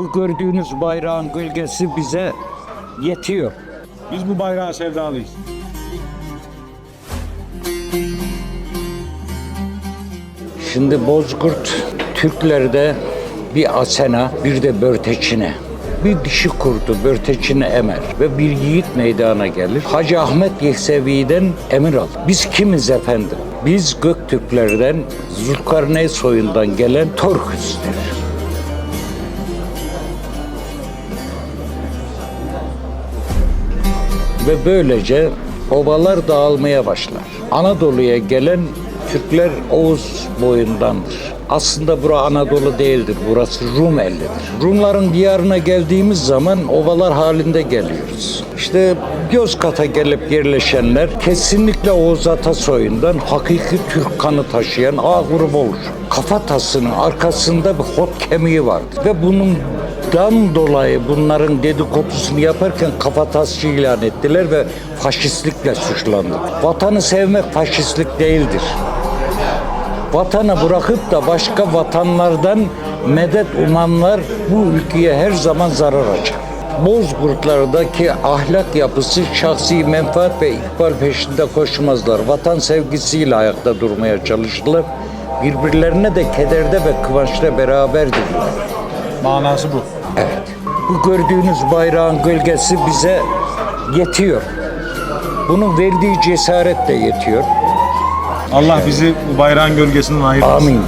Bu gördüğünüz bayrağın gölgesi bize yetiyor. Biz bu bayrağa sevdalıyız. Şimdi Bozkurt Türklerde bir asena bir de börteçine. Bir dişi kurdu börteçini emer ve bir yiğit meydana gelir. Hacı Ahmet Yehsevi'den emir al. Biz kimiz efendim? Biz Göktürklerden Zulkarneyn soyundan gelen Torküs'tür. Ve böylece obalar dağılmaya başlar. Anadolu'ya gelen Türkler Oğuz boyundandır. Aslında bura Anadolu değildir, burası Rum ellidir. Rumların diyarına geldiğimiz zaman ovalar halinde geliyoruz. İşte Yozgat'a gelip yerleşenler kesinlikle Oğuz Atasoy'undan hakiki Türk kanı taşıyan A grubu olur. Kafatasının arkasında bir hot kemiği vardır ve bunun Dan dolayı bunların dedikodusunu yaparken kafatasçı ilan ettiler ve faşistlikle suçlandık. Vatanı sevmek faşistlik değildir. Vatanı bırakıp da başka vatanlardan medet umanlar bu ülkeye her zaman zarar açar. Bozkurtlardaki ahlak yapısı şahsi menfaat ve ikbal peşinde koşmazlar. Vatan sevgisiyle ayakta durmaya çalışırlar. Birbirlerine de kederde ve kıvançta beraberdirler. Manası bu. Evet. Bu gördüğünüz bayrağın gölgesi bize yetiyor. Bunun verdiği cesaret de yetiyor. Allah bizi bu bayrağın gölgesinden ayırmasın. Amin.